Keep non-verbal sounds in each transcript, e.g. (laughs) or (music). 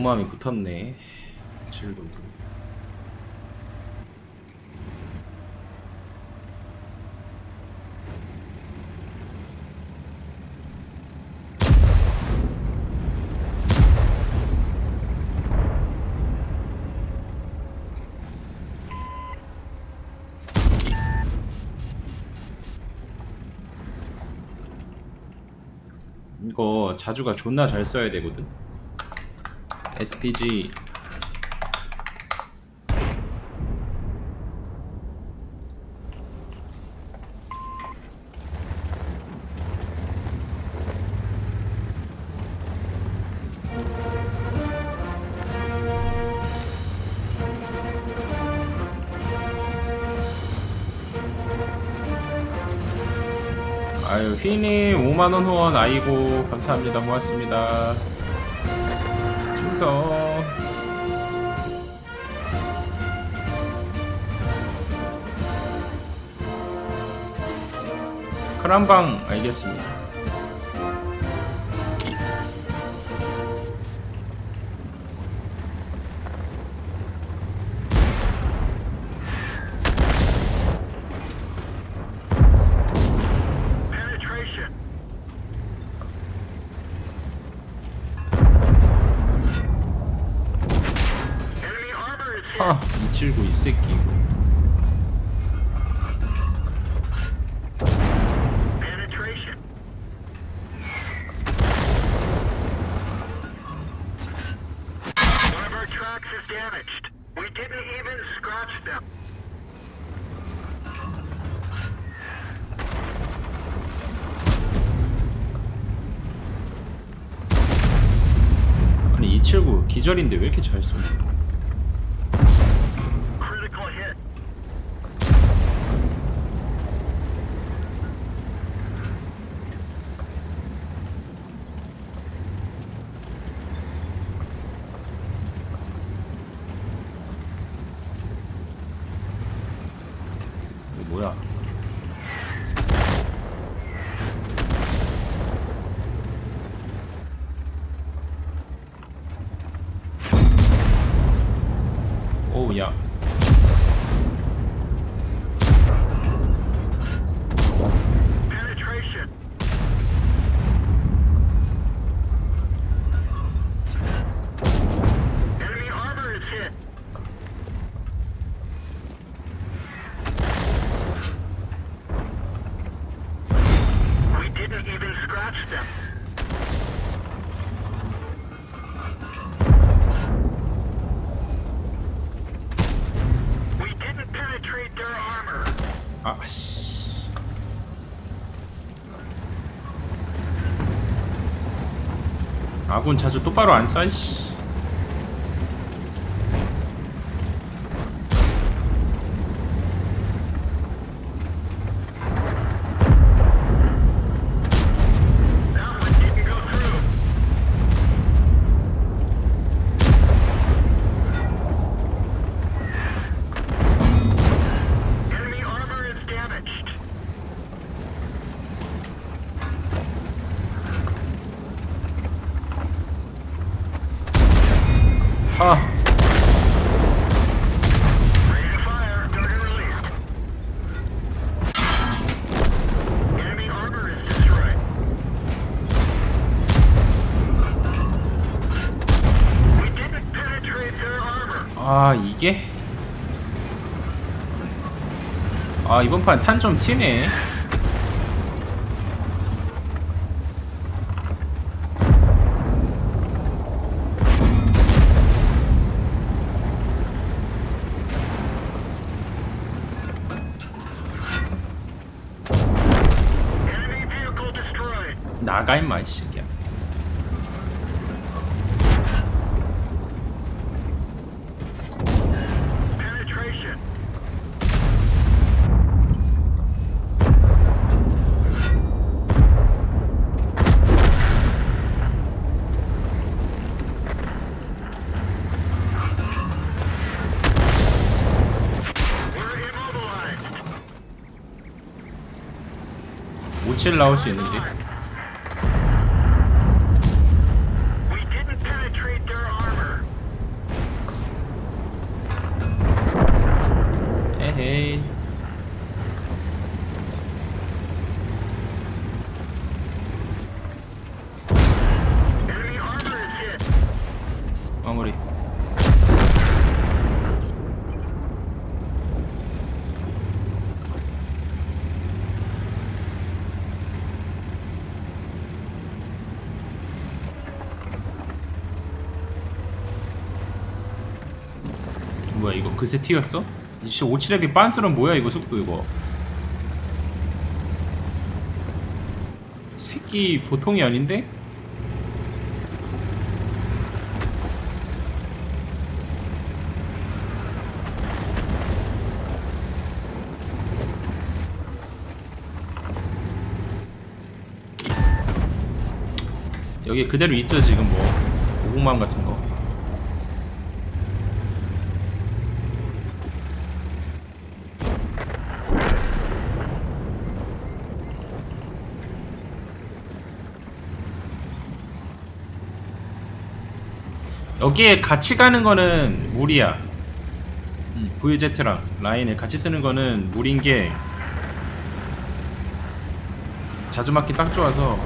몸마음이 붙었네. 질도. 이거 자주가 존나 잘 써야 되거든. SPG 아유 휘님 5만원 후원 아이고 감사합니다. 고맙습니다 충성 크람방 알겠습니다 279이 새끼 이거 Penetration. One of our tracks is damaged. We didn't even scratch them. 아니 279 기절인데 왜 이렇게 잘 쏘냐 아씨 아군 자주 똑바로 안 쏴, 씨. 아, 이게? 아, 이번 판 탄 좀 튀네. 나가, 임마, 이 새끼야. 57 나올 수 있는데. 그새 튀었어? 이씨 57렙이 빤스런 뭐야 이거 속도 이거 새끼 보통이 아닌데? 여기 그대로 있죠 지금 뭐 오공맘 같은 거 여기에 같이 가는 거는 무리야. 음, VZ랑 라인을 같이 쓰는 거는 무리인 게 자주 맞기 딱 좋아서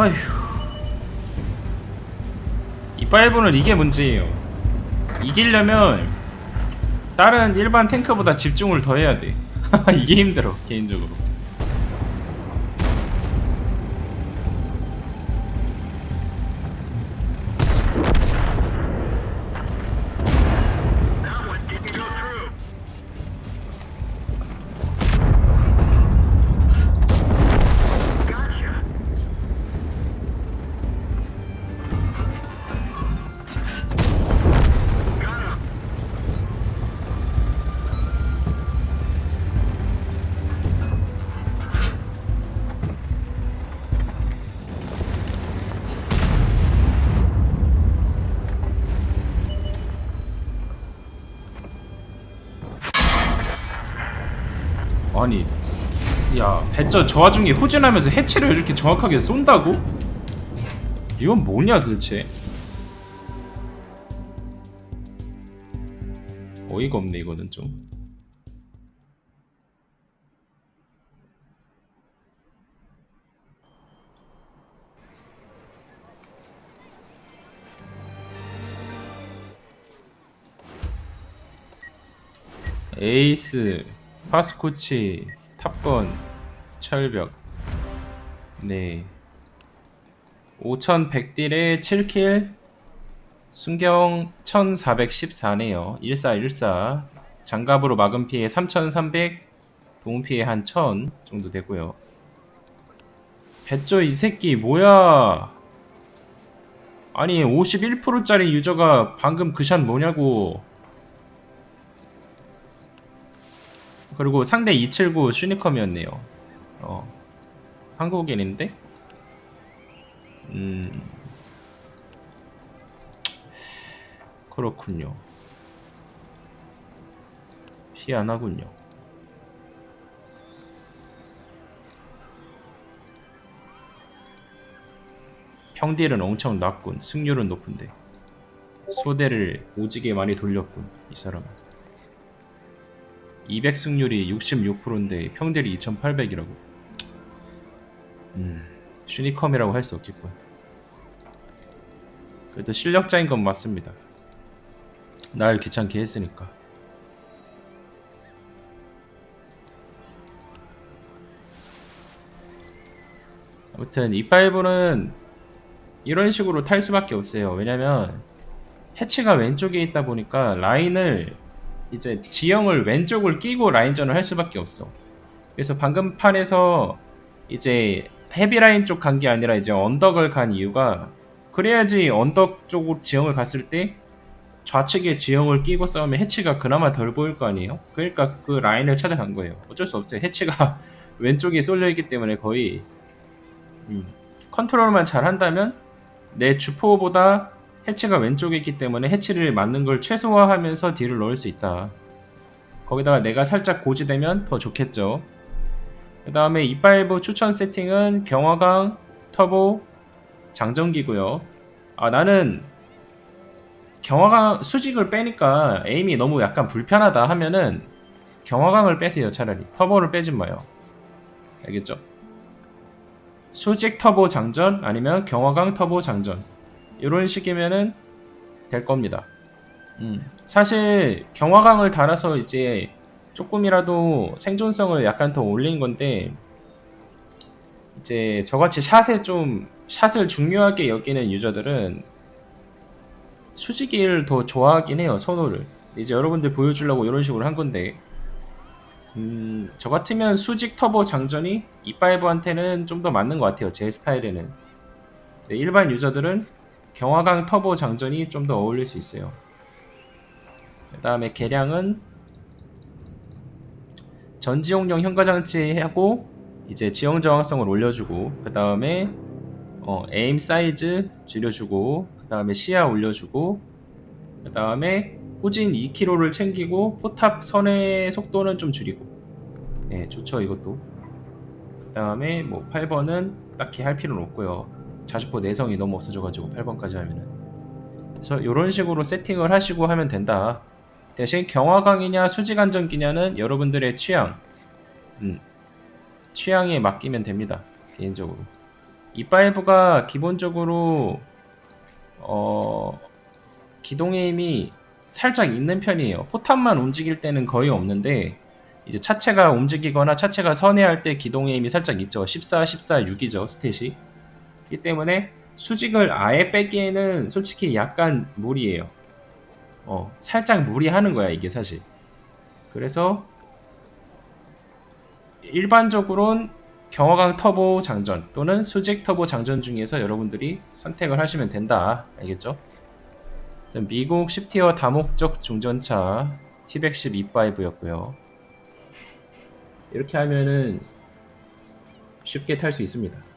아휴. 이 파이브는 이게 문제예요. 이기려면 다른 일반 탱크보다 집중을 더 해야 돼. (laughs) 이게 힘들어 개인적으로. 아니, 야 배저 저 와중에 후진하면서 해치를 이렇게 정확하게 쏜다고? 이건 뭐냐 도대체? 어이가 없네 이거는 좀. 에이스, 파스코치, 탑건, 철벽. 네. 5100딜에 7킬. 순경 1414네요. 1414. 장갑으로 막은 피해 3300. 도움 피해 한 1000 정도 되고요. 배쩌 이 새끼 뭐야? 아니 51%짜리 유저가 방금 그 샷 뭐냐고. 그리고 상대 279 슈니컴이었네요. 어. 한국인인데? 음. 그렇군요. 희한하군요. 평딜은 엄청 낮군. 승률은 높은데. 소대를 오지게 많이 돌렸군. 이 사람은. 200 승률이 66%인데 평딜이 2800이라고. 음, 슈니컴이라고 할 수 없겠군. 그래도 실력자인 건 맞습니다. 날 귀찮게 했으니까. 아무튼 E5는 이런 식으로 탈 수밖에 없어요. 왜냐면 해치가 왼쪽에 있다 보니까 라인을 이제 지형을 왼쪽을 끼고 라인전을 할 수밖에 없어. 그래서 방금 판에서 이제 헤비라인 쪽 간 게 아니라 이제 언덕을 간 이유가 그래야지 언덕 쪽으로 지형을 갔을 때 좌측에 지형을 끼고 싸우면 해치가 그나마 덜 보일 거 아니에요? 그러니까 그 라인을 찾아간 거예요. 어쩔 수 없어요. 해치가 (laughs) 왼쪽에 쏠려 있기 때문에 거의 음, 컨트롤만 잘 한다면 내 주포보다 해치가 왼쪽에 있기 때문에 해치를 맞는 걸 최소화하면서 딜을 넣을 수 있다. 거기다가 내가 살짝 고지되면 더 좋겠죠. 그 다음에 이빨브 추천 세팅은 경화강, 터보, 장전기고요. 아 나는 경화강 수직을 빼니까 에임이 너무 약간 불편하다 하면은 경화강을 빼세요 차라리 터보를 빼지 마요. 알겠죠? 수직 터보 장전 아니면 경화강 터보 장전 이런 식이면은 될 겁니다. 음, 사실 경화강을 달아서 이제 조금이라도 생존성을 약간 더 올린 건데 이제 저같이 샷에 좀 샷을 중요하게 여기는 유저들은 수직을 더 좋아하긴 해요 선호를. 이제 여러분들 보여주려고 이런 식으로 한 건데. 음, 저 같으면 수직 터보 장전이 이파이브한테는 좀 더 맞는 것 같아요 제 스타일에는. 네, 일반 유저들은 경화강 터보 장전이 좀 더 어울릴 수 있어요. 그 다음에 개량은 전지용령 현가장치 하고 이제 지형 정확성을 올려주고 그 다음에 어, 에임 사이즈 줄여주고 그 다음에 시야 올려주고 그 다음에 후진 2km를 챙기고 포탑 선의 속도는 좀 줄이고. 네 좋죠 이것도. 그 다음에 뭐 8번은 딱히 할 필요는 없고요 자주포 내성이 너무 없어져가지고 8번까지 하면은. 그래서 이런 식으로 세팅을 하시고 하면 된다. 대신 경화강이냐 수직안전기냐는 여러분들의 취향. 음, 취향에 맡기면 됩니다 개인적으로. E5가 기본적으로 어 기동의 힘이 살짝 있는 편이에요. 포탑만 움직일 때는 거의 없는데 이제 차체가 움직이거나 차체가 선회할 때 기동의 힘이 살짝 있죠. 14, 14, 6이죠 스탯이 그렇기 때문에 수직을 아예 빼기에는 솔직히 약간 무리예요 어, 살짝 무리하는 거야 이게 사실. 그래서 일반적으로는 경화강 터보 장전 또는 수직 터보 장전 중에서 여러분들이 선택을 하시면 된다. 알겠죠? 미국 10티어 다목적 중전차 T110 E5였고요. 이렇게 하면은 쉽게 탈 수 있습니다.